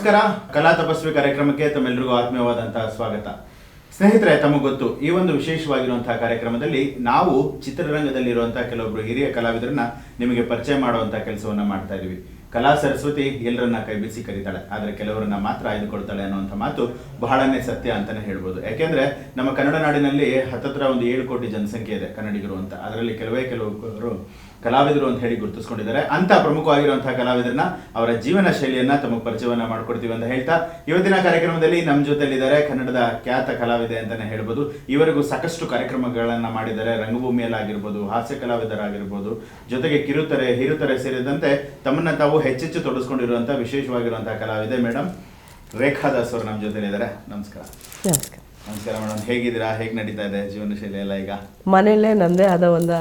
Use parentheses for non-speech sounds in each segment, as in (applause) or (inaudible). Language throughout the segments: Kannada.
ನಮಸ್ಕಾರ. ಕಲಾ ತಪಸ್ವಿ ಕಾರ್ಯಕ್ರಮಕ್ಕೆ ತಮ್ಮೆಲ್ಲರಿಗೂ ಆತ್ಮೀಯವಾದಂತಹ ಸ್ವಾಗತ. ಸ್ನೇಹಿತರೆ, ತಮಗೆ ಗೊತ್ತು, ಈ ಒಂದು ವಿಶೇಷವಾಗಿರುವಂತಹ ಕಾರ್ಯಕ್ರಮದಲ್ಲಿ ನಾವು ಚಿತ್ರರಂಗದಲ್ಲಿರುವಂತಹ ಕೆಲವೊಬ್ಬರು ಹಿರಿಯ ಕಲಾವಿದರನ್ನ ನಿಮಗೆ ಪರಿಚಯ ಮಾಡುವಂತಹ ಕೆಲಸವನ್ನ ಮಾಡ್ತಾ ಇದೀವಿ. ಕಲಾ ಸರಸ್ವತಿ ಎಲ್ಲರನ್ನ ಕೈ ಬೀಸಿ ಕರೀತಾಳೆ, ಆದರೆ ಕೆಲವರನ್ನ ಮಾತ್ರ ಆಯ್ದುಕೊಳ್ತಾಳೆ ಅನ್ನುವಂಥ ಮಾತು ಬಹಳನೇ ಸತ್ಯ ಅಂತಾನೆ ಹೇಳ್ಬೋದು. ಯಾಕೆಂದ್ರೆ ನಮ್ಮ ಕನ್ನಡ ನಾಡಿನಲ್ಲಿ ಹತ್ತತ್ರ ಒಂದು ಏಳು ಕೋಟಿ ಜನಸಂಖ್ಯೆ ಇದೆ ಕನ್ನಡಿಗರು ಅಂತ. ಅದರಲ್ಲಿ ಕೆಲವೇ ಕೆಲವರು ಕಲಾವಿದರು ಅಂತ ಹೇಳಿ ಗುರುತಿಸ್ಕೊಂಡಿದ್ದಾರೆ. ಅಂತ ಪ್ರಮುಖವಾಗಿರುವಂತಹ ಕಲಾವಿದರನ್ನ ಅವರ ಜೀವನ ಶೈಲಿಯನ್ನ ತಮ್ಮ ಪರಿಚಯವನ್ನ ಮಾಡ್ಕೊಡ್ತೀವಿ ಅಂತ ಹೇಳ್ತಾ, ಇವತ್ತಿನ ಕಾರ್ಯಕ್ರಮದಲ್ಲಿ ನಮ್ಮ ಜೊತೆಯಲ್ಲಿದ್ದಾರೆ ಕನ್ನಡದ ಖ್ಯಾತ ಕಲಾವಿದೆ ಅಂತಾನೆ ಹೇಳ್ಬೋದು. ಇವರಿಗೂ ಸಾಕಷ್ಟು ಕಾರ್ಯಕ್ರಮಗಳನ್ನ ಮಾಡಿದ್ದಾರೆ. ರಂಗಭೂಮಿಯಲ್ಲಾಗಿರ್ಬೋದು, ಹಾಸ್ಯ ಕಲಾವಿದರಾಗಿರ್ಬೋದು, ಜೊತೆಗೆ ಕಿರುತೆರೆ, ಹಿರುತೆರೆ ಸೇರಿದಂತೆ ತಮ್ಮನ್ನ ತಾವು ಹೆಚ್ಚೆಚ್ಚು ತೊಡಸ್ಕೊಂಡಿರುವಂಥ ವಿಶೇಷವಾಗಿರುವಂತಹ ಕಲಾವಿದೆ ಮೇಡಮ್ ರೇಖಾ ದಾಸ್ ಅವರು ನಮ್ಮ ಜೊತೆಲಿದ್ದಾರೆ ನಮಸ್ಕಾರ. ನಮಸ್ಕಾರ. ನಮಸ್ಕಾರ ಮೇಡಮ್ ಹೇಗಿದ್ದೀರಾ? ಹೇಗೆ ನಡೀತಾ ಇದೆ ಜೀವನ ಶೈಲಿ ಎಲ್ಲ ಈಗ? ಮನೆಯಲ್ಲೇ ನಂದೇ ಆದ ಒಂದು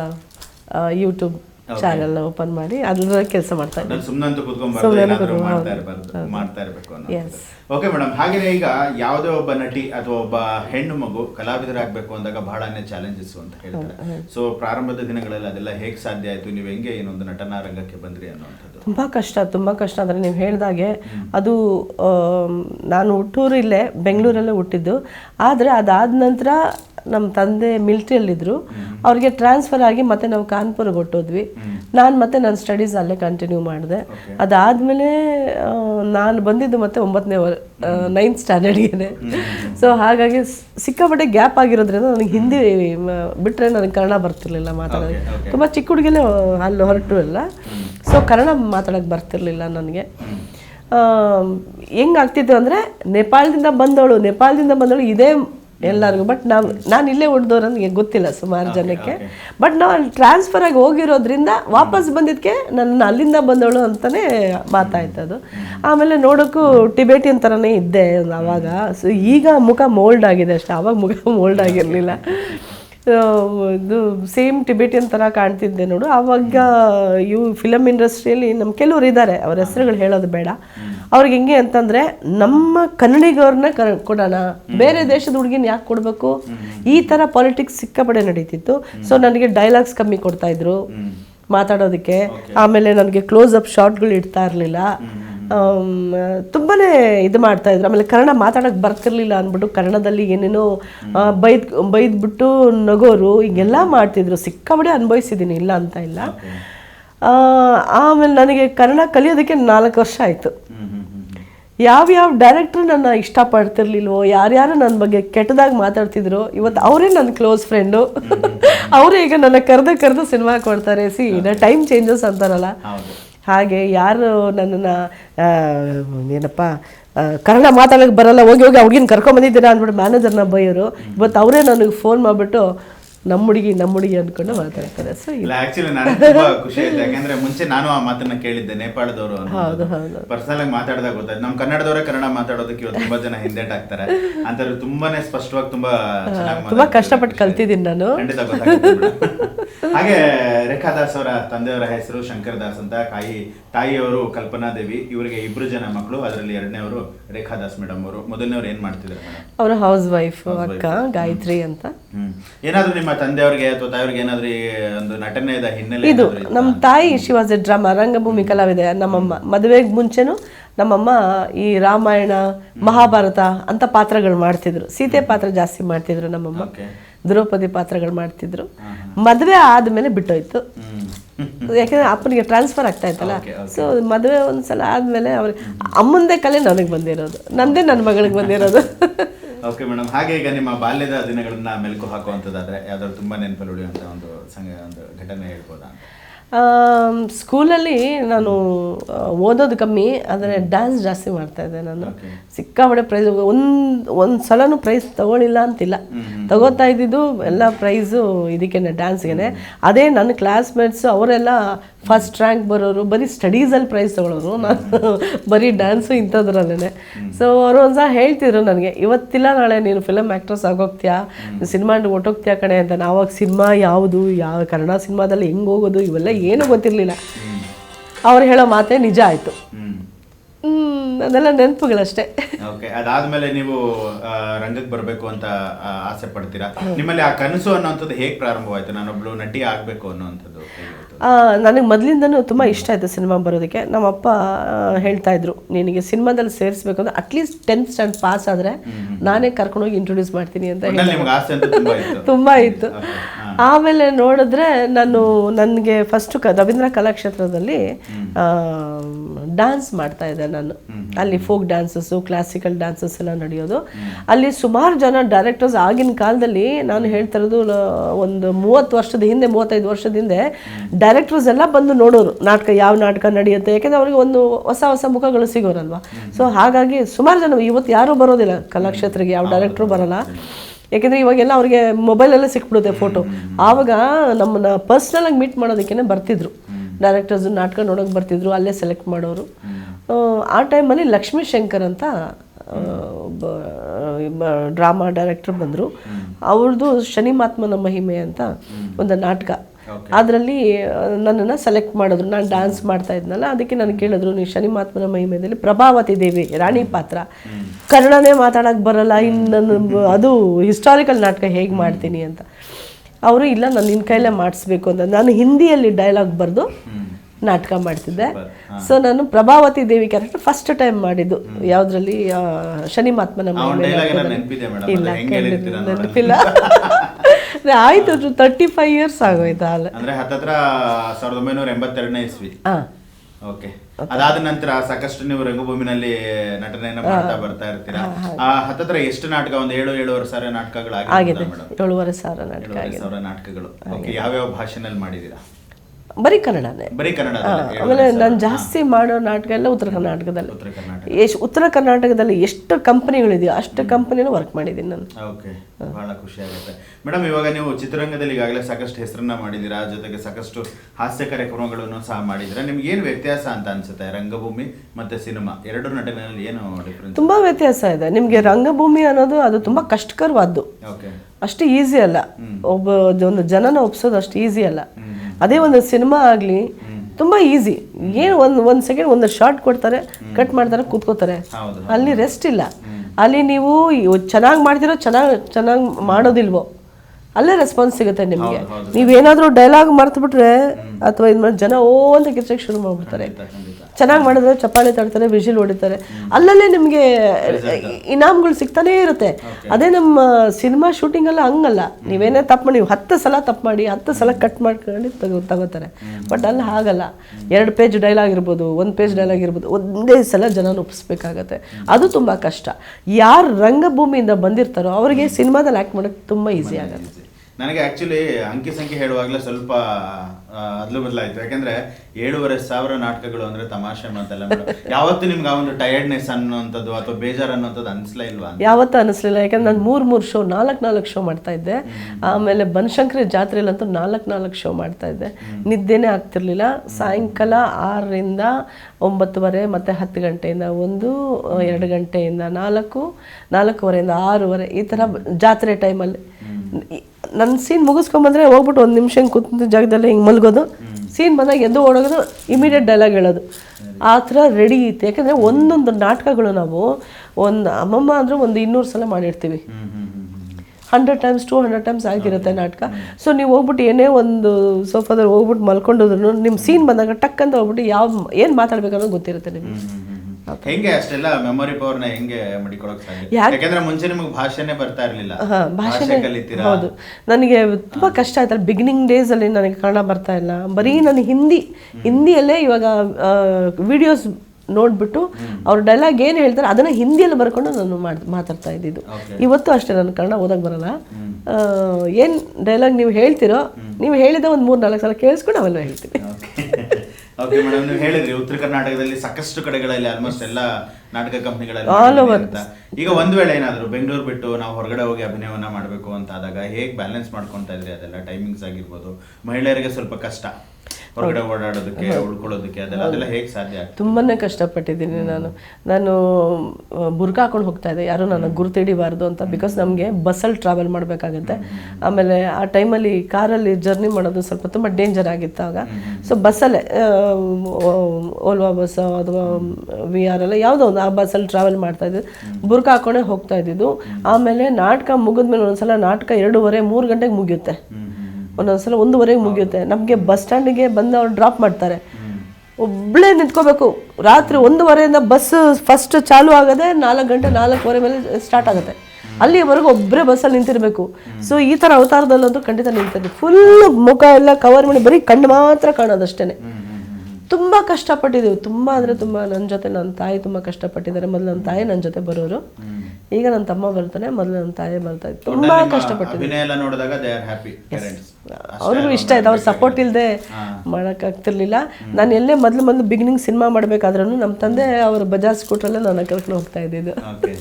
ಯೂಟ್ಯೂಬ್ ಚಾನೆಲ್ನ ಓಪನ್ ಮಾಡಿ ಅದ್ರ ಕೆಲಸ ಮಾಡ್ತಾ ಇದ್ದೀನಿ. ಕುತ್ಕೊಂಡ್ಬಾರ್ದು ಕೂತ್ಕೊಂಡು, ಮಾಡ್ತಾ. ಇರಬಾರ್ದು ಮಾಡ್ತಾ ಇರಬೇಕು ಅನ್ನೋ ಓಕೆ ಮೇಡಮ್ ಹಾಗೇನೆ ಈಗ ಯಾವುದೇ ಒಬ್ಬ ನಟಿ ಅಥವಾ ಒಬ್ಬ ಹೆಣ್ಣು ಮಗು ಕಲಾವಿದರಾಗಬೇಕು ಅಂದಾಗ ಬಹಳನೇ ಚಾಲೆಂಜಸ್ ಅಂತ ಹೇಳ್ತಾರೆ. ಸೊ ಪ್ರಾರಂಭದ ದಿನಗಳಲ್ಲಿ ಅದೆಲ್ಲ ಹೇಗೆ ಸಾಧ್ಯ ಆಯ್ತು? ನೀವು ಹೆಂಗೆ ಏನೊಂದು ನಟನಾ ರಂಗಕ್ಕೆ ಬಂದ್ರಿ ಅನ್ನೋವಂಥದ್ದು ತುಂಬ ಕಷ್ಟ ತುಂಬ ಕಷ್ಟ. ಅಂದರೆ ನೀವು ಹೇಳಿದಾಗೆ ಅದು ನಾನು ಹುಟ್ಟೂರಿಲ್ಲೇ ಬೆಂಗಳೂರಲ್ಲೇ ಹುಟ್ಟಿದ್ದು. ಆದರೆ ಅದಾದ ನಂತರ ನಮ್ಮ ತಂದೆ ಮಿಲ್ಟ್ರಿಯಲ್ಲಿದ್ದರು ಅವ್ರಿಗೆ ಟ್ರಾನ್ಸ್ಫರ್ ಆಗಿ ಮತ್ತೆ ನಾವು ಕಾನ್ಪುರಕ್ಕೆ ಹೊಟ್ಟೋದ್ವಿ ನಾನು ಮತ್ತೆ ನನ್ನ ಸ್ಟಡೀಸ್ ಅಲ್ಲೇ ಕಂಟಿನ್ಯೂ ಮಾಡಿದೆ. ಅದಾದಮೇಲೆ ನಾನು ಬಂದಿದ್ದು ಮತ್ತೆ ಒಂಬತ್ತನೇ ನೈನ್ತ್ ಸ್ಟ್ಯಾಂಡರ್ಡ್ಗೆ ಸೊ ಹಾಗಾಗಿ ಸಿಕ್ಕಾಪಟ್ಟೆ ಗ್ಯಾಪ್ ಆಗಿರೋದ್ರಿಂದ ನನಗೆ ಹಿಂದಿ ಬಿಟ್ಟರೆ ನನಗೆ ಕನ್ನಡ ಬರ್ತಿರ್ಲಿಲ್ಲ ಮಾತಾಡೋದು. ತುಂಬ ಚಿಕ್ಕ ಹುಡುಗಿಲೇ ಅಲ್ಲಿ ಹೊರಟು ಎಲ್ಲ. ಸೊ ಕನ್ನಡ ಮಾತಾಡೋಕ್ಕೆ ಬರ್ತಿರ್ಲಿಲ್ಲ ನನಗೆ. ಹೆಂಗಾಗ್ತಿತ್ತು ಅಂದರೆ ನೇಪಾಳದಿಂದ ಬಂದವಳು ನೇಪಾಳದಿಂದ ಬಂದವಳು ಇದೇ ಎಲ್ಲರಿಗೂ. ಬಟ್ ನಾವು ನಾನು ಇಲ್ಲೇ ಉಳಿದವ್ರು ನನಗೆ ಗೊತ್ತಿಲ್ಲ ಸುಮಾರು ಜನಕ್ಕೆ. ಬಟ್ ನಾವು ಅಲ್ಲಿ ಟ್ರಾನ್ಸ್ಫರ್ ಆಗಿ ಹೋಗಿರೋದ್ರಿಂದ ವಾಪಸ್ ಬಂದಿದ್ದಕ್ಕೆ ನನ್ನ ಅಲ್ಲಿಂದ ಬಂದವಳು ಅಂತಲೇ ಮಾತಾಯ್ತದು. ಆಮೇಲೆ ನೋಡೋಕ್ಕೂ ಟಿಬೇಟಿಯನ್ ಥರನೇ ಇದ್ದೆ ಅವಾಗ. ಸೊ ಈಗ ಮುಖ ಮೋಲ್ಡ್ ಆಗಿದೆ ಅಷ್ಟೆ. ಆವಾಗ ಮುಖ ಮೋಲ್ಡ್ ಆಗಿರಲಿಲ್ಲ. ಇದು ಸೇಮ್ ಟಿಬೆಟಿಯನ್ ಥರ ಕಾಣ್ತಿದ್ದೆ ನೋಡು. ಆವಾಗ ಇವು ಫಿಲಮ್ ಇಂಡಸ್ಟ್ರಿಯಲ್ಲಿ ನಮ್ಮ ಕೆಲವ್ರು ಇದ್ದಾರೆ ಅವ್ರ ಹೆಸರುಗಳು ಹೇಳೋದು ಬೇಡ. ಅವ್ರಿಗೆ ಹೆಂಗೆ ಅಂತಂದರೆ ನಮ್ಮ ಕನ್ನಡಿಗವ್ರನ್ನ ಕ ಕೊಡೋಣ. ಬೇರೆ ದೇಶದ ಹುಡುಗಿನ ಯಾಕೆ ಕೊಡಬೇಕು? ಈ ಥರ ಪಾಲಿಟಿಕ್ಸ್ ಸಿಕ್ಕಾಪಡೆ ನಡೀತಿತ್ತು. ಸೊ ನನಗೆ ಡೈಲಾಗ್ಸ್ ಕಮ್ಮಿ ಕೊಡ್ತಾಯಿದ್ರು ಮಾತಾಡೋದಕ್ಕೆ. ಆಮೇಲೆ ನನಗೆ ಕ್ಲೋಸ್ ಅಪ್ ಶಾರ್ಟ್ಗಳು ಇಡ್ತಾ ಇರಲಿಲ್ಲ. ತುಂಬಾನೇ ಇದು ಮಾಡ್ತಾ ಇದ್ರು. ಆಮೇಲೆ ಕನ್ನಡ ಮಾತಾಡೋಕ್ಕೆ ಬರ್ತಿರ್ಲಿಲ್ಲ ಅಂದ್ಬಿಟ್ಟು ಕನ್ನಡದಲ್ಲಿ ಏನೇನೋ ಬೈದ್ ಬೈದ್ಬಿಟ್ಟು ನಗೋರು ಹಿಂಗೆಲ್ಲ ಮಾಡ್ತಿದ್ರು. ಸಿಕ್ಕಾಬಡೆ ಅನುಭವಿಸಿದ್ದೀನಿ ಇಲ್ಲ ಅಂತ ಇಲ್ಲ. ಆಮೇಲೆ ನನಗೆ ಕನ್ನಡ ಕಲಿಯೋದಕ್ಕೆ ನಾಲ್ಕು ವರ್ಷ ಆಯಿತು. ಯಾವ. ಯಾವ್ಯಾವ ಡೈರೆಕ್ಟ್ರು ನನ್ನ ಇಷ್ಟಪಡ್ತಿರ್ಲಿಲ್ವೋ ಯಾರ್ಯಾರು ನನ್ನ ಬಗ್ಗೆ ಕೆಟ್ಟದಾಗಿ ಮಾತಾಡ್ತಿದ್ರು ಇವತ್ತು ಅವರೇ ನನ್ನ ಕ್ಲೋಸ್ ಫ್ರೆಂಡು. (laughs) ಅವರೇ ಈಗ ನನ್ನ ಕರೆದ ಕರೆದು ಸಿನಿಮಾ ಕೊಡ್ತಾರೆ. ಸಿ ಟೈಮ್ ಚೇಂಜಸ್ ಅಂತಾರಲ್ಲ. ಹಾಗೆ ಯಾರು ನನ್ನನ್ನು ಏನಪ್ಪ ಕನ್ನಡ ಮಾತಾಡೋಕೆ ಬರಲ್ಲ, ಹೋಗಿ ಹೋಗಿ ಹುಡುಗಿನ ಕರ್ಕೊಂಬಂದಿದ್ದೀರಾ ಅಂದ್ಬಿಟ್ಟು ಮ್ಯಾನೇಜರ್ನ ಬೈಯೋರು. ಇವತ್ತು ಅವರೇ ನನಗೆ ಫೋನ್ ಮಾಡಿಬಿಟ್ಟು ನಮ್ಮ ಹುಡುಗಿ ನಮ್ಮ ಹುಡುಗಿ ಅಂದ್ಕೊಂಡು ಮಾತಾಡ್ತಾರೆ. ಸೊ ಇಲ್ಲ ಆಕ್ಚುಲಿ ನಾನು ತುಂಬಾ ಖುಷಿ ಆಯ್ತು. ಯಾಕಂದ್ರೆ ಮುಂಚೆ ನಾನು ಆ ಮಾತನ್ನ ಕೇಳಿದ್ದೆ ನೇಪಾಳದವರು ಹೌದು ಹೌದು. ಪರ್ಸನಲ್ ಆಗಿ ಮಾತಾಡಿದಾಗ ಗೊತ್ತಾಯ್ತು. ನಮ್ಮ ಕನ್ನಡದವರೇ ಕನ್ನಡ ಮಾತಾಡೋದಕ್ಕೆ ಇವತ್ತು ತುಂಬಾ ಜನ ಹಿಂದೇಟ್ ಆಗ್ತಾರೆ. ಅಂತಾರೆ ತುಂಬಾನೇ ಸ್ಪಷ್ಟವಾಗಿ ತುಂಬಾ ತುಂಬಾ ಕಷ್ಟಪಟ್ಟು ಕಲ್ತಿದ್ದೀನಿ ನಾನು. ಖಂಡಿತ ಹಾಗೆ ರೇಖಾ ದಾಸ್ ಅವರ ತಂದೆಯವರ ಹೆಸರು ಶಂಕರ್ ದಾಸ್ ಅಂತ. ತಾಯಿ ತಾಯಿಯವರು ಕಲ್ಪನಾ ದೇವಿ ಇವರಿಗೆ ಇಬ್ರು ಜನ ಮಕ್ಕಳು ಅದರಲ್ಲಿ ಎರಡನೇವರು ರೇಖಾ ದಾಸ್ ಮೇಡಮ್ ಅವರು. ಮೊದಲನೇವ್ರು ಏನ್ ಮಾಡ್ತಿದ್ದಾರೆ ಅವರ ಹೌಸ್ ವೈಫ್ ಅಕ್ಕ ಗಾಯತ್ರಿ ಅಂತ. ಏನಾದ್ರು ನಿಮ್ಮ ತಂದೆಯವರಿಗೆ ಅಥವಾ ತಾಯಿಯವರಿಗೆ ಏನಾದ್ರೂ ಒಂದು ನಟನೆಯ ಹಿನ್ನೆಲೆ ಇದು ಏನಾದ್ರು ಇತ್ತಾ? ನಮ್ಮ ತಾಯಿ ಶಿ ವಾಸ್ ಎ ಡ್ರಾಮಾ ರಂಗಭೂಮಿ ಕಲಾವಿದೆ ನಮ್ಮಮ್ಮ. ಮದುವೆಗೆ ಮುಂಚೆನೂ ನಮ್ಮಮ್ಮ ಈ ರಾಮಾಯಣ ಮಹಾಭಾರತ ಅಂತ ಪಾತ್ರಗಳು ಮಾಡ್ತಿದ್ರು. ಸೀತೆ ಪಾತ್ರ ಜಾಸ್ತಿ ಮಾಡ್ತಿದ್ರು ನಮ್ಮಮ್ಮ. Okay. ದ್ರೌಪದಿ ಪಾತ್ರಗಳು ಮಾಡ್ತಿದ್ರು. ಮದುವೆ ಆದ್ಮೇಲೆ ಬಿಟ್ಟೋಯ್ತು. ಯಾಕಂದ್ರೆ ಅಪ್ಪನಿಗೆ ಟ್ರಾನ್ಸ್ಫರ್ ಆಗ್ತಾ ಇತ್ತಲ್ಲ. ಸೊ ಮದುವೆ ಒಂದ್ಸಲ ಆದ್ಮೇಲೆ ಅವ್ರಿಗೆ ಅಮ್ಮಂದೇ ಕಲೆ ನನಗೆ ಬಂದಿರೋದು. ನಂದೇ ನನ್ನ ಮಗಳಿಗೆ ಬಂದಿರೋದು. (laughs) ಓಕೆ ಮೇಡಮ್ ಹಾಗೆ ಈಗ ನಿಮ್ಮ ಬಾಲ್ಯದ ದಿನಗಳನ್ನ ಮೆಲುಕು ಹಾಕುವಂಥದ್ದಾದ್ರೆ ಯಾವ್ದಾದ್ರು ತುಂಬಾ ನೆನಪಲ್ಲಿ ಉಳಿಯುವಂತ ಒಂದು ಸಂಘ ಒಂದು ಘಟನೆ ಹೇಳ್ಬೋದಾ? ಸ್ಕೂಲಲ್ಲಿ ನಾನು ಓದೋದು ಕಮ್ಮಿ ಆದರೆ ಡ್ಯಾನ್ಸ್ ಜಾಸ್ತಿ ಮಾಡ್ತಾ ಇದ್ದೆ ನಾನು. ಸಿಕ್ಕಾಪಟ್ಟೆ ಪ್ರೈಸ್ ಒಂದು ಒಂದು ಸಲನೂ ಪ್ರೈಸ್ ತೊಗೊಳಿಲ್ಲ ಅಂತಿಲ್ಲ. ತಗೋತಾ ಇದ್ದಿದ್ದು ಎಲ್ಲ ಪ್ರೈಸು ಇದಕ್ಕೇನೆ ಡ್ಯಾನ್ಸ್ಗೆ ಅದೇ ನನ್ನ ಕ್ಲಾಸ್ಮೇಟ್ಸು ಅವರೆಲ್ಲ ಫಸ್ಟ್ ರ್ಯಾಂಕ್ ಬರೋರು ಬರೀ ಸ್ಟಡೀಸಲ್ಲಿ ಪ್ರೈಸ್ ತಗೊಳ್ಳೋರು ನಾನು (laughs) ಬರೀ ಡ್ಯಾನ್ಸು ಇಂಥದ್ರಲ್ಲೇ ಸೊ ಅವರು ಒಂದ್ಸಲ ಹೇಳ್ತಿದ್ರು ನನಗೆ ಇವತ್ತಿಲ್ಲ ನಾಳೆ ನೀನು ಫಿಲಮ್ ಆ್ಯಕ್ಟ್ರೆಸ್ ಆಗೋಗ್ತೀಯಾ? ಸಿನಿಮಾ ಹೊಟ್ಟೋಗ್ತೀಯಾ ಕಣೆ ಅಂತ. ನಾವಾಗ ಸಿನಿಮಾ ಯಾವುದು ಯಾವ ಕನ್ನಡ ಸಿನಿಮಾದಲ್ಲಿ ಹೆಂಗೆ ಹೋಗೋದು ಇವೆಲ್ಲ ಏನೂ ಗೊತ್ತಿರಲಿಲ್ಲ. ಅವ್ರು ಹೇಳೋ ಮಾತೇ ನಿಜ ಆಯಿತು. ಅದೆಲ್ಲ ನೆನಪುಗಳಷ್ಟೇ. ಓಕೆ ಅದಾದ್ಮೇಲೆ ನೀವು ರಂಗಕ್ಕೆ ಬರಬೇಕು ಅಂತ ಆಸೆ ಪಡ್ತೀರಾ? ನಿಮ್ಮಲ್ಲಿ ಆ ಕನಸು ಅನ್ನೋಂಥದ್ದು ಹೇಗೆ ಪ್ರಾರಂಭವಾಯಿತು? ನಾನೊಬ್ಳು ನಟಿ ಆಗಬೇಕು ಅನ್ನೋವಂಥದ್ದು? ನನಗೆ ಮೊದಲಿಂದನೂ ತುಂಬ ಇಷ್ಟ ಆಯಿತು ಸಿನಿಮಾ ಬರೋದಕ್ಕೆ. ನಮ್ಮಪ್ಪ ಅಪ್ಪ ಹೇಳ್ತಾ ಇದ್ರು ನಿನಗೆ ಸಿನಿಮಾದಲ್ಲಿ ಸೇರಿಸ್ಬೇಕು ಅಂದ್ರೆ ಅಟ್ಲೀಸ್ಟ್ ಟೆಂತ್ ಸ್ಟ್ಯಾಂಡ್ ಪಾಸ್ ಆದರೆ ನಾನೇ ಕರ್ಕೊಂಡೋಗಿ ಇಂಟ್ರೊಡ್ಯೂಸ್ ಮಾಡ್ತೀನಿ ಅಂತ ತುಂಬ ಇತ್ತು. (laughs) ಆಮೇಲೆ ನೋಡಿದ್ರೆ ನಾನು ನನಗೆ ಫಸ್ಟ್ ಕ ರವೀಂದ್ರ ಕಲಾಕ್ಷೇತ್ರದಲ್ಲಿ ಡ್ಯಾನ್ಸ್ ಮಾಡ್ತಾ ಇದ್ದೆ ನಾನು. ಅಲ್ಲಿ ಫೋಕ್ ಡ್ಯಾನ್ಸಸ್ಸು ಕ್ಲಾಸಿಕಲ್ ಡ್ಯಾನ್ಸಸ್ ಎಲ್ಲ ನಡೆಯೋದು. ಅಲ್ಲಿ ಸುಮಾರು ಜನ ಡೈರೆಕ್ಟರ್ಸ್ ಆಗಿನ ಕಾಲದಲ್ಲಿ ನಾನು ಹೇಳ್ತಾ ಇರೋದು ಒಂದು ಮೂವತ್ತು ವರ್ಷದ ಹಿಂದೆ ಮೂವತ್ತೈದು ವರ್ಷದ ಹಿಂದೆ ಡೈರೆಕ್ಟರ್ಸ್ ಎಲ್ಲ ಬಂದು ನೋಡೋರು. ನಾಟಕ ಯಾವ ನಾಟಕ ನಡೆಯುತ್ತೆ ಯಾಕೆಂದ್ರೆ ಅವ್ರಿಗೆ ಒಂದು ಹೊಸ ಹೊಸ ಮುಖಗಳು ಸಿಗೋರಲ್ವಾ. ಸೊ ಹಾಗಾಗಿ ಸುಮಾರು ಜನ ಇವತ್ತು ಯಾರೂ ಬರೋದಿಲ್ಲ ಕಲಾಕ್ಷೇತ್ರಕ್ಕೆ ಯಾವ ಡೈರೆಕ್ಟ್ರು ಬರಲ್ಲ. ಯಾಕೆಂದ್ರೆ ಇವಾಗೆಲ್ಲ ಅವ್ರಿಗೆ ಮೊಬೈಲಲ್ಲೇ ಸಿಕ್ಬಿಡುತ್ತೆ ಫೋಟೋ ಆವಾಗ ನಮ್ಮನ್ನ ಪರ್ಸ್ನಲಾಗಿ ಮೀಟ್ ಮಾಡೋದಕ್ಕೇ ಬರ್ತಿದ್ರು. ಡೈರೆಕ್ಟರ್ಸ್ ನಾಟಕ ನೋಡೋಕೆ ಬರ್ತಿದ್ರು ಅಲ್ಲೇ ಸೆಲೆಕ್ಟ್ ಮಾಡೋರು. ಆ, ಟೈಮಲ್ಲಿ ಲಕ್ಷ್ಮೀ ಶಂಕರ್ ಅಂತ ಒಬ್ಬ ಡ್ರಾಮಾ ಡೈರೆಕ್ಟರ್ ಬಂದರು. ಅವ್ರದ್ದು ಶನಿಮಾತ್ಮನ ಮಹಿಮೆ ಅಂತ ಒಂದು ನಾಟಕ. ಅದರಲ್ಲಿ ನನ್ನನ್ನು ಸೆಲೆಕ್ಟ್ ಮಾಡಿದ್ರು. ನಾನು ಡ್ಯಾನ್ಸ್ ಮಾಡ್ತಾ ಇದ್ನಲ್ಲ ಅದಕ್ಕೆ ನನಗೆ ಕೇಳಿದ್ರು ನೀವು ಶನಿಮಾತ್ಮನ ಮಹಿಮೆಯಲ್ಲಿ ಪ್ರಭಾವತಿ ದೇವಿ ರಾಣಿ ಪಾತ್ರ. ಕನ್ನಡನೇ ಮಾತಾಡೋಕೆ ಬರಲ್ಲ ಇನ್ನು ನನ್ನ ಅದು ಹಿಸ್ಟಾರಿಕಲ್ ನಾಟಕ ಹೇಗೆ ಮಾಡ್ತೀನಿ ಅಂತ. ಅವರು ಇಲ್ಲ ನಾನು ನಿನ್ನ ಕೈಲೇ ಮಾಡಿಸ್ಬೇಕು ಅಂತ. ನಾನು ಹಿಂದಿಯಲ್ಲಿ ಡೈಲಾಗ್ ಬರೆದು ನಾಟಕ ಮಾಡ್ತಿದ್ದೆ. ಸೊ ನಾನು Prabhavati Devi character first time ಮಾಡಿದ್ದು. ಯಾವುದ್ರಲ್ಲಿ ನೆನಪಿದೆ ಮೇಡಮ್ ಇಲ್ಲ ಹೆಂಗೆ ಹೇಳಿರ್ತೀರಾ ಆಯ್ತು ಅದು ತರ್ಟಿ ಫೈವ್ ಇಯರ್ಸ್ ಆಗೋಯ್ತು ಅಂದ್ರೆ ಹತ್ತತ್ರ ಸಾವಿರದ ಒಂಬೈನೂರ ಎಂಬತ್ತೆರಡನೇ ಇಸ್ವಿ. ಹಾಂ. ಓಕೆ ಅದಾದ ನಂತರ ಸಾಕಷ್ಟು ನೀವು ರಂಗಭೂಮಿನಲ್ಲಿ ನಟನೆಯನ್ನ ಮಾಡ್ತಾ ಬರ್ತಾ ಇರ್ತೀರಾ. ಆ ಹತ್ತತ್ರ ಎಷ್ಟು ನಾಟಕ? ಒಂದು ಏಳು ಏಳುವರೆ ಸಾವಿರ ನಾಟಕಗಳು ಆಗಿದೆ. ಮೇಡಮ್? ಏಳುವರೆ ಸಾವಿರ ನಾಟಕ ಏಳುವರೆ ಆಗಿದೆ. ಸಾವಿರ ನಾಟಕಗಳು. ಓಕೆ ಯಾವ್ಯಾವ ಭಾಷೆನಲ್ಲಿ ಮಾಡಿದೀರಾ ಬರೀ ಕನ್ನಡನೇ. ಬರೀ ಕನ್ನಡ ಆಮೇಲೆ ನಾನು ಜಾಸ್ತಿ ಮಾಡೋ ನಾಟಕ ಎಲ್ಲ ಉತ್ತರ ಕರ್ನಾಟಕದಲ್ಲಿ. ಉತ್ತರ ಕರ್ನಾಟಕ. ಎಷ್ಟು ಉತ್ತರ ಕರ್ನಾಟಕದಲ್ಲಿ ಎಷ್ಟು ಕಂಪನಿಗಳಿದೆಯೋ ಅಷ್ಟು ಕಂಪನಿನೂ ವರ್ಕ್ ಮಾಡಿದ್ದೀನಿ ನಾನು. ಓಕೆ ಬಹಳ ಖುಷಿ ಆಗುತ್ತೆ. ಮೇಡಮ್ ಇವಾಗ ನೀವು ಚಿತ್ರರಂಗದಲ್ಲಿ ಈಗಾಗಲೇ ಸಾಕಷ್ಟು ಹೆಸರನ್ನ ಮಾಡಿದ್ದೀರಾ ಜೊತೆಗೆ ಸಾಕಷ್ಟು ಹಾಸ್ಯ ಕಾರ್ಯಕ್ರಮಗಳನ್ನು ಸಹ ಮಾಡಿದ್ದೀರಾ. ನಿಮ್ಗೆ ಏನು ವ್ಯತ್ಯಾಸ ಅಂತ ಅನ್ಸುತ್ತೆ? ರಂಗಭೂಮಿ ಮತ್ತೆ ಸಿನಿಮಾ ಎರಡು ನಟನೆಯಲ್ಲಿ ಏನು ಡಿಫ್ರೆನ್ಸ್ ತುಂಬ ವ್ಯತ್ಯಾಸ ಇದೆ. ನಿಮಗೆ ರಂಗಭೂಮಿ ಅನ್ನೋದು ಅದು ತುಂಬ ಕಷ್ಟಕರವಾದ್ದು. ಓಕೆ. ಅಷ್ಟು ಈಸಿ ಅಲ್ಲ. ಒಬ್ಬ ಒಂದು ಜನನ ಒಪ್ಸೋದು ಅಷ್ಟು ಈಸಿ ಅಲ್ಲ. ಅದೇ ಒಂದು ಸಿನಿಮಾ ಆಗಲಿ ತುಂಬ ಈಸಿ ಏನು ಒಂದು ಒಂದು ಸೆಕೆಂಡ್ ಒಂದು ಶಾರ್ಟ್ ಕೊಡ್ತಾರೆ ಕಟ್ ಮಾಡ್ತಾರೆ ಕೂತ್ಕೋತಾರೆ. ಅಲ್ಲಿ ರೆಸ್ಟ್ ಇಲ್ಲ. ಅಲ್ಲಿ ನೀವು ಚೆನ್ನಾಗಿ ಮಾಡ್ತಿರೋ ಚೆನ್ನಾಗಿ ಚೆನ್ನಾಗಿ ಮಾಡೋದಿಲ್ವೋ ಅಲ್ಲೇ ರೆಸ್ಪಾನ್ಸ್ ಸಿಗುತ್ತೆ ನಿಮಗೆ. ನೀವೇನಾದರೂ ಡೈಲಾಗ್ ಮರ್ತು ಬಿಟ್ರೆ ಅಥವಾ ಇದು ಮಾಡಿ ಜನ ಓ ಅಂತ ಕಿರ್ಚಕ್ಕೆ ಶುರು ಮಾಡ್ಬಿಡ್ತಾರೆ. ಚೆನ್ನಾಗಿ ಮಾಡಿದ್ರೆ ಚಪ್ಪಾಳೆ ತಡ್ತಾರೆ ವಿಜಿಲ್ ಹೊಡಿತಾರೆ. ಅಲ್ಲಲ್ಲೇ ನಿಮಗೆ ಇನಾಮ್ಗಳು ಸಿಗ್ತಾನೇ ಇರುತ್ತೆ. ಅದೇ ನಮ್ಮ ಸಿನಿಮಾ ಶೂಟಿಂಗ್ ಎಲ್ಲ ಹಂಗಲ್ಲ. ನೀವೇನೇ ತಪ್ಪು ಮಾಡಿ ನೀವು ಹತ್ತು ಸಲ ತಪ್ಪು ಮಾಡಿ ಹತ್ತು ಸಲ ಕಟ್ ಮಾಡ್ಕೊಂಡು ತಗೋ ತಗೋತಾರೆ. ಬಟ್ ಅಲ್ಲಿ ಹಾಗಲ್ಲ. ಎರಡು ಪೇಜ್ ಡೈಲಾಗ್ ಇರ್ಬೋದು ಒಂದು ಪೇಜ್ ಡೈಲಾಗ್ ಇರ್ಬೋದು ಒಂದೇ ಸಲ ಜನ ಒಪ್ಪಿಸ್ಬೇಕಾಗತ್ತೆ ಅದು ತುಂಬ ಕಷ್ಟ. ಯಾರು ರಂಗಭೂಮಿಯಿಂದ ಬಂದಿರ್ತಾರೋ ಅವರಿಗೆ ಸಿನಿಮಾದಲ್ಲಿ ಆ್ಯಕ್ಟ್ ಮಾಡೋಕ್ಕೆ ತುಂಬ ಈಸಿ ಆಗುತ್ತೆ. ನನಗೆ ಆಕ್ಚುಲಿ ಅಂಕಿ ಸಂಖ್ಯೆ ಹೇಳುವಾಗಲೇ ಸ್ವಲ್ಪ ಅದ್ಲು ಬದಲಾಯ್ತು. ಯಾಕಂದ್ರೆ ಏಳುವರೆ ಸಾವಿರ ನಾಟಕಗಳು ಅಂದ್ರೆ ತಮಾಷೆ ಮಾತಲ್ಲ (laughs) ಯಾವತ್ತು ನಿಮ್ಗೆ ಆ ಒಂದು ಟಯರ್ಡ್ನೆಸ್ ಅನ್ನುವಂಥದ್ದು ಅಥವಾ ಬೇಜಾರ್ ಅನ್ನುವಂಥದ್ದು ಅನಿಸ್ಲೇ ಇಲ್ವಾ? ಯಾವತ್ತೂ ಅನಿಸ್ಲಿಲ್ಲ. ಯಾಕಂದ್ರೆ ನಾನು ಮೂರು ಮೂರು ಶೋ ನಾಲ್ಕು ನಾಲ್ಕು ಶೋ ಮಾಡ್ತಾ ಇದ್ದೆ. ಆಮೇಲೆ ಬನಶಂಕರಿ ಜಾತ್ರೆಯಲ್ಲಂತೂ ನಾಲ್ಕು ನಾಲ್ಕು ಶೋ ಮಾಡ್ತಾ ಇದ್ದೆ. ನಿದ್ದೆನೇ ಆಗ್ತಿರ್ಲಿಲ್ಲ. ಸಾಯಂಕಾಲ ಆರರಿಂದ ಒಂಬತ್ತುವರೆ ಮತ್ತು ಹತ್ತು ಗಂಟೆಯಿಂದ ಒಂದು ಎರಡು ಗಂಟೆಯಿಂದ ನಾಲ್ಕು ನಾಲ್ಕೂವರೆಯಿಂದ ಆರೂವರೆ ಈ ಥರ ಜಾತ್ರೆ ಟೈಮಲ್ಲಿ ನನ್ನ ಸೀನ್ ಮುಗಿಸ್ಕೊಂಬಂದ್ರೆ ಹೋಗ್ಬಿಟ್ಟು ಒಂದು ನಿಮಿಷ ಹಿಂಗೆ ಕೂತ ಜಾಗದಲ್ಲಿ ಹಿಂಗೆ ಮಲ್ಗೋದು. ಸೀನ್ ಬಂದಾಗ ಎದ್ದು ಓಡೋಗೋದು ಇಮಿಡಿಯೇಟ್ ಡೈಲಾಗ್ ಹೇಳೋದು. ಆ ಥರ ರೆಡಿ ಇತ್ತು. ಯಾಕಂದರೆ ಒಂದೊಂದು ನಾಟಕಗಳು ನಾವು ಒಂದು ಅಮ್ಮಮ್ಮ ಅಂದರೆ ಒಂದು ಇನ್ನೂರು ಸಲ ಮಾಡಿರ್ತೀವಿ. Hundred times two hundred times ಆಗಿರುತ್ತೆ ನಾಟಕ. ಸೊ ನೀವು ಹೋಗ್ಬಿಟ್ಟು ಏನೇ ಒಂದು ಸೋಫಾದಲ್ಲಿ ಹೋಗ್ಬಿಟ್ಟು ಮಲ್ಕೊಂಡಿದ್ರು ನಿಮ್ಮ ಸೀನ್ ಬಂದಾಗ ಟಕ್ ಅಂತ ಹೋಗ್ಬಿಟ್ಟು ಯಾವ, ಏನು ಮಾತಾಡ್ಬೇಕನ್ನೋದು ಗೊತ್ತಿರುತ್ತೆ ನಿಮಗೆ. ಹೆಂಗೆ ಅಷ್ಟೆಲ್ಲ ಮೆಮೊರಿ ಪವರ್ನ ಹೆಂಗೆ ಸಾಧ್ಯ? ಯಾಕಂದ್ರೆ ಮುಂಚೆ ನಿಮಗೆ ಭಾಷೆನೇ ಬರ್ತಾ ಇರಲಿಲ್ಲ. ಭಾಷೆ ಕಲಿತೀರಾ ಹೌದು. ನನಗೆ ತುಂಬಾ ಕಷ್ಟ ಆಯ್ತಲ್ಲ. ಬಿಗಿನಿಂಗ್ ಡೇಸ್ ಅಲ್ಲಿ ನನಗೆ ಕನ್ನಡ ಬರ್ತಾ ಇಲ್ಲ. ಬರೀ ನಾನು ಹಿಂದಿ ಹಿಂದಿಯಲ್ಲೇ ಇವಾಗ ವಿಡಿಯೋಸ್ ನೋಡ್ಬಿಟ್ಟು ಅವ್ರ ಡೈಲಾಗ್ ಏನು ಹೇಳ್ತಾರೆ ಅದನ್ನ ಹಿಂದಿಯಲ್ಲಿ ಬರ್ಕೊಂಡು ನಾನು ಮಾತಾಡ್ತಾ ಇದ್ದಿದ್ದು. ಇವತ್ತು ಅಷ್ಟೇ ನಾನು ಕನ್ನಡ ಓದಕ್ಕೆ ಬರಲ್ಲ. ಏನ್ ಡೈಲಾಗ್ ನೀವು ಹೇಳ್ತಿರೋ ನೀವು ಹೇಳಿದ ಒಂದು ಮೂರು ನಾಲ್ಕು ಸಲ ಕೇಳಿಸ್ಕೊಂಡು ಅವೆಲ್ಲ ಹೇಳ್ತೀನಿ. ಓಕೆ ಮೇಡಮ್ ನೀವು ಹೇಳಿದ್ರಿ ಉತ್ತರ ಕರ್ನಾಟಕದಲ್ಲಿ ಸಾಕಷ್ಟು ಕಡೆಗಳಲ್ಲಿ ಆಲ್ಮೋಸ್ಟ್ ಎಲ್ಲ ನಾಟಕ ಕಂಪ್ನಿಗಳಲ್ಲಿ All over. ಅಂತ. ಈಗ ಒಂದ್ ವೇಳೆ ಏನಾದ್ರು ಬೆಂಗಳೂರು ಬಿಟ್ಟು ನಾವು ಹೊರಗಡೆ ಹೋಗಿ ಅಭಿನಯವನ್ನ ಮಾಡಬೇಕು ಅಂತ ಆದಾಗ ಹೇಗ್ ಬ್ಯಾಲೆನ್ಸ್ ಮಾಡ್ಕೊಂತಾ ಇದ್ರಿ ಅದೆಲ್ಲ? ಟೈಮಿಂಗ್ಸ್ ಆಗಿರ್ಬೋದು. ಮಹಿಳೆಯರಿಗೆ ಸ್ವಲ್ಪ ಕಷ್ಟ. ಹೊರಗಡೆ ಓಡಾಡೋದಕ್ಕೆ ಉಳ್ಕೊಳ್ಳೋದಕ್ಕೆ ಅದೆಲ್ಲ ಅದೆಲ್ಲ ಹೇಗ್ ಸಾಧ್ಯ ಆಗ್ತದೆ? ತುಂಬಾನೇ ಕಷ್ಟಪಟ್ಟಿದ್ದೀನಿ ನಾನು. ನಾನು ಬುರ್ಕ ಹಾಕೊಂಡು ಹೋಗ್ತಾ ಇದ್ದೆ. ಯಾರು ನನಗೆ ಗುರುತಿಡಿಬಾರ್ದು ಅಂತ ಬಿಕಾಸ್ ನಮಗೆ ಬಸ್ಸಲ್ಲಿ ಟ್ರಾವೆಲ್ ಮಾಡಬೇಕಾಗುತ್ತೆ. ಆಮೇಲೆ ಆ ಟೈಮಲ್ಲಿ ಕಾರಲ್ಲಿ ಜರ್ನಿ ಮಾಡೋದು ಸ್ವಲ್ಪ ತುಂಬ ಡೇಂಜರ್ ಆಗಿತ್ತು ಆಗ. ಸೊ ಬಸ್ಸಲ್ಲೇ ಓಲ್ವಾ ಬಸ್ ಅಥವಾ ವಿ ಆರ್ ಎಲ್ಲ ಯಾವುದೋ ಒಂದು ಆ ಬಸ್ಸಲ್ಲಿ ಟ್ರಾವೆಲ್ ಮಾಡ್ತಾ ಇದ್ದಿದ್ದು. ಬುರ್ಕ ಹಾಕೊಂಡೇ ಹೋಗ್ತಾ ಇದ್ದಿದ್ದು. ಆಮೇಲೆ ನಾಟಕ ಮುಗಿದ್ಮೇಲೆ ಒಂದ್ಸಲ ನಾಟಕ ಎರಡೂವರೆ, ಮೂರು ಗಂಟೆಗೆ ಮುಗಿಯುತ್ತೆ. ಒಂದೊಂದ್ಸಲ ಒಂದೂವರೆಗೆ ಮುಗಿಯುತ್ತೆ. ನಮಗೆ ಬಸ್ ಸ್ಟ್ಯಾಂಡಿಗೆ ಬಂದು ಅವ್ರು ಡ್ರಾಪ್ ಮಾಡ್ತಾರೆ. ಒಬ್ಬಳೇ ನಿಂತ್ಕೋಬೇಕು. ರಾತ್ರಿ ಒಂದೂವರೆಯಿಂದ ಬಸ್ ಫಸ್ಟ್ ಚಾಲು ಆಗದೆ ನಾಲ್ಕು ಗಂಟೆ, ನಾಲ್ಕೂವರೆ ಮೇಲೆ ಸ್ಟಾರ್ಟ್ ಆಗುತ್ತೆ. ಅಲ್ಲಿವರೆಗೂ ಒಬ್ಬರೇ ಬಸ್ಸಲ್ಲಿ ನಿಂತಿರಬೇಕು. ಸೊ ಈ ಥರ ಅವತಾರದಲ್ಲಂತೂ ಖಂಡಿತ ನಿಂತಿರ್ತೀವಿ ಫುಲ್ ಮುಖ ಎಲ್ಲ ಕವರ್ ಮಾಡಿ ಬರೀ ಕಣ್ಣು ಮಾತ್ರ ಕಾಣೋದಷ್ಟೇ ತುಂಬ ಕಷ್ಟಪಟ್ಟಿದ್ದೀವಿ. ತುಂಬ ಅಂದರೆ ತುಂಬ ನನ್ನ ಜೊತೆ ನನ್ನ ತಾಯಿ ತುಂಬ ಕಷ್ಟಪಟ್ಟಿದ್ದಾರೆ. ಮೊದಲು ನನ್ನ ತಾಯಿ ನನ್ನ ಜೊತೆ ಬರೋರು. ಈಗ ನನ್ನ ತಮ್ಮ ಬರ್ತಾನೆ ಮೊದಲು ನನ್ನ ತಾಯಿ ಬರ್ತಾ ಇತ್ತು ತುಂಬ ಕಷ್ಟಪಟ್ಟಿದ್ದೀವಿ. ಅವ್ರಿಗೂ ಇಷ್ಟ ಆಯ್ತು ಅವ್ರ ಸಪೋರ್ಟ್ ಇಲ್ಲದೆ ಮಾಡೋಕ್ಕಾಗ್ತಿರ್ಲಿಲ್ಲ. ನಾನು ಎಲ್ಲೇ ಮೊದಲು ಮೊದಲು ಬಿಗಿನಿಂಗ್ ಸಿನಿಮಾ ಮಾಡಬೇಕಾದ್ರೂ ನಮ್ಮ ತಂದೆ ಅವರು ಬಜಾಜ್ ಸ್ಕೂಟ್ರಲ್ಲೇ ನಾನು ಕರ್ಕೊಂಡು ಹೋಗ್ತಾ ಇದ್ದಿದ್ದು. ಓಕೆ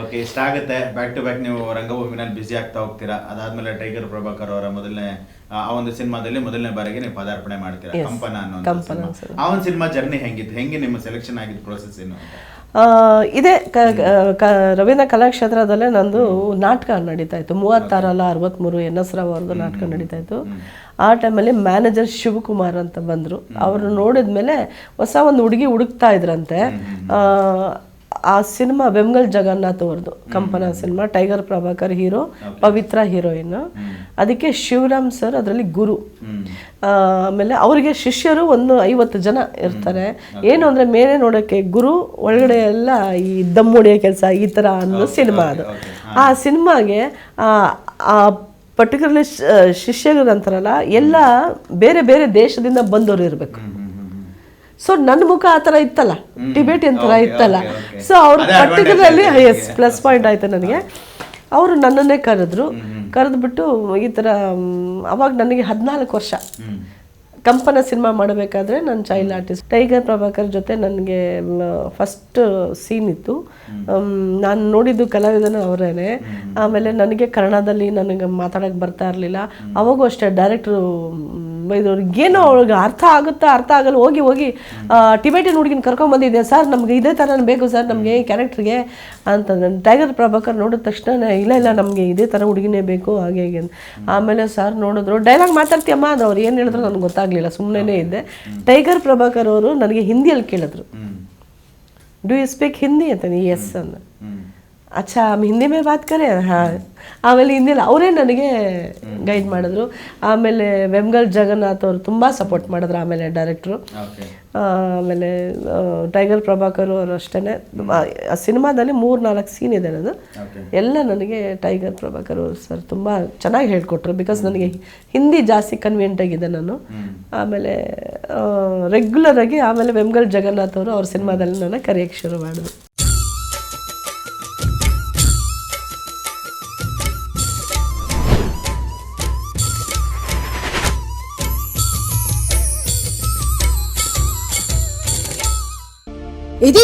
ಓಕೆ ಇಷ್ಟ ಆಗುತ್ತೆ. ಬ್ಯಾಕ್ ಟು ಬ್ಯಾಕ್ ನೀವು ರಂಗಭೂಮಿನಲ್ಲಿ ಬ್ಯುಸಿ ಆಗ್ತಾ ಹೋಗ್ತೀರಾ. ಅದಾದ್ಮೇಲೆ ಟೈಗರ್ ಪ್ರಭಾಕರ್ ಅವರ ಮೊದಲನೇ ಆ ಒಂದು ಸಿನಿಮಾದಲ್ಲಿ ಮೊದಲನೇ ಬಾರಿಗೆ ನೀವು ಪದಾರ್ಪಣೆ ಮಾಡ್ತೀರಾ? ಕಂಪನ ಅನ್ನೋ ಕಂಪನ ಆ ಒಂದು ಸಿನಿಮಾ ಜರ್ನಿ ಹೆಂಗಿತ್ತು? ಹೆಂಗೆ ನಿಮ್ಮ ಸೆಲೆಕ್ಷನ್ ಆಗಿದ್ದ ಪ್ರೋಸೆಸ್ ಏನು ಅಂತ? ಆ, ಇದೇ. ಕ ಕ- ರವೀಂದ್ರ ಕಲಾಕ್ಷೇತ್ರದಲ್ಲೇ ನಂದು ನಾಟಕ ನಡೀತಾ ಇತ್ತು. ಮೂವತ್ತಾರಲ್ಲ ಅರವತ್ತ್ಮೂರು ಎನ್ ಎಸ್ ರಾವ್ ಅವ್ರದ್ದು ನಾಟಕ ನಡೀತಾ ಇತ್ತು. ಆ ಟೈಮಲ್ಲಿ ಮ್ಯಾನೇಜರ್ ಶಿವಕುಮಾರ್ ಅಂತ ಬಂದರು. ಅವರು ನೋಡಿದ್ಮೇಲೆ ಹೊಸ ಒಂದು ಹುಡುಗಿ ಹುಡುಕ್ತಾ ಇದ್ರಂತೆ. ಆ, ಆ ಸಿನಿಮಾ ಬೆಂಗಲ್ ಜಗನ್ನಾಥ್ ಅವ್ರದ್ದು Kampana cinema Tiger Prabhakar hero Pavithra heroine. ಅದಕ್ಕೆ ಶಿವರಾಮ್ ಸರ್ ಅದರಲ್ಲಿ ಗುರು. ಆಮೇಲೆ ಅವರಿಗೆ ಶಿಷ್ಯರು ಒಂದು ಐವತ್ತು ಜನ ಇರ್ತಾರೆ. ಏನು ಅಂದರೆ ಮೇಲೆ ನೋಡೋಕ್ಕೆ ಗುರು ಒಳಗಡೆ ಎಲ್ಲ ಈ ದಮ್ಮುಡಿಯ ಕೆಲಸ ಈ ಥರ ಅನ್ನೋ ಸಿನಿಮಾ ಅದು. ಆ ಸಿನಿಮಾಗೆ ಆ ಪರ್ಟಿಕ್ಯುಲರ್ಲಿ ಶಿಷ್ಯರು ಅಂತಾರಲ್ಲ ಎಲ್ಲ ಬೇರೆ ಬೇರೆ ದೇಶದಿಂದ ಬಂದವರು ಇರಬೇಕು. ಸೊ ನನ್ನ ಮುಖ ಆ ಥರ ಇತ್ತಲ್ಲ? ಟಿಬೇಟಿಯನ್ ಥರ ಇತ್ತಲ್ಲ? ಸೊ ಅವ್ರು ಪರ್ಟಿಕ್ಯುಲರ್ಲಿ ಎಸ್ ಪ್ಲಸ್ ಪಾಯಿಂಟ್ ಆಯ್ತು ನನಗೆ. ಅವರು ನನ್ನನ್ನೇ ಕರೆದ್ರು. ಕರೆದ್ಬಿಟ್ಟು ಈ ಥರ ಅವಾಗ ನನಗೆ ಹದಿನಾಲ್ಕು ವರ್ಷ. ಕಂಪನ ಸಿನಿಮಾ ಮಾಡಬೇಕಾದ್ರೆ ನನ್ನ ಚೈಲ್ಡ್ ಆರ್ಟಿಸ್ಟ್ ಟೈಗರ್ ಪ್ರಭಾಕರ್ ಜೊತೆ ನನಗೆ ಫಸ್ಟ್ ಸೀನ್ ಇತ್ತು. ನಾನು ನೋಡಿದ್ದು ಕಲಾವಿದನ ಅವರೇನೆ. ಆಮೇಲೆ ನನಗೆ ಕನ್ನಡದಲ್ಲಿ ನನಗೆ ಮಾತಾಡೋಕ್ಕೆ ಬರ್ತಾ ಇರಲಿಲ್ಲ. ಅವಾಗೂ ಅಷ್ಟೇ ಡೈರೆಕ್ಟ್ರು ಏನೋ ಅವ್ಳಿಗೆ ಅರ್ಥ ಆಗುತ್ತಾ ಅರ್ಥ ಆಗಲ್ಲ ಹೋಗಿ ಹೋಗಿ ಟಿಬೆಟಿನ ಹುಡುಗಿನ ಕರ್ಕೊಂಬಂದಿದ್ದೆ ಸರ್ ನಮ್ಗೆ ಇದೇ ಥರ ಬೇಕು ಸರ್ ನಮಗೆ ಕ್ಯಾರೆಕ್ಟ್ರಿಗೆ ಅಂತ ಟೈಗರ್ ಪ್ರಭಾಕರ್ ನೋಡಿದ ತಕ್ಷಣ ಇಲ್ಲ ಇಲ್ಲ ನಮಗೆ ಇದೇ ಥರ ಹುಡುಗಿನೇ ಬೇಕು ಹಾಗೆ ಹೀಗೆ ಆಮೇಲೆ ಸರ್ ನೋಡಿದ್ರು ಡೈಲಾಗ್ ಮಾತಾಡ್ತೀಯಮ್ಮ ಅದು ಅವ್ರು. ಏನು ಹೇಳಿದ್ರು ನನಗೆ ಗೊತ್ತಾಗಲಿಲ್ಲ ಸುಮ್ಮನೆ ಇದೆ ಟೈಗರ್ ಪ್ರಭಾಕರ್ ಅವರು ನನಗೆ ಹಿಂದಿಯಲ್ಲಿ ಕೇಳಿದ್ರು. ಡೂ ಯು ಸ್ಪೀಕ್ ಹಿಂದಿ ಅಂತ ಎಸ್ ಅನ್ನ ಅಚ್ಚಾ ಹಿಂದಿ ಮೇಲೆ ಬಾತ್ ಕರೆ? ಹಾಂ. ಆಮೇಲೆ ಹಿಂದಿಲ್ಲ ಅವರೇ ನನಗೆ ಗೈಡ್ ಮಾಡಿದ್ರು. ಆಮೇಲೆ ವೆಮ್ಗಲ್ ಜಗನ್ನಾಥ್ ಅವರು ತುಂಬ ಸಪೋರ್ಟ್ ಮಾಡಿದ್ರು ಆಮೇಲೆ ಡೈರೆಕ್ಟ್ರು ಆಮೇಲೆ ಟೈಗರ್ ಪ್ರಭಾಕರ್ ಅವರು ಅಷ್ಟೇ ಆ ಸಿನಿಮಾದಲ್ಲಿ ಮೂರು ನಾಲ್ಕು ಸೀನ್ ಇದೆ ಅದು ಎಲ್ಲ ನನಗೆ ಟೈಗರ್ ಪ್ರಭಾಕರ್ ಸರ್ ತುಂಬ ಚೆನ್ನಾಗಿ ಹೇಳ್ಕೊಟ್ರು ಬಿಕಾಸ್ ನನಗೆ ಹಿಂದಿ ಜಾಸ್ತಿ ಕನ್ವಿಯೆಂಟಾಗಿದೆ ನಾನು. ಆಮೇಲೆ ರೆಗ್ಯುಲರ್ ಆಗಿ ಆಮೇಲೆ ವೆಮ್ಗಲ್ ಜಗನ್ನಾಥ್ ಅವರು ಅವ್ರ ಸಿನಿಮಾದಲ್ಲಿ ನಾನು ಕರೆಯೋಕ್ಕೆ ಶುರು ಮಾಡಿದ್ರು.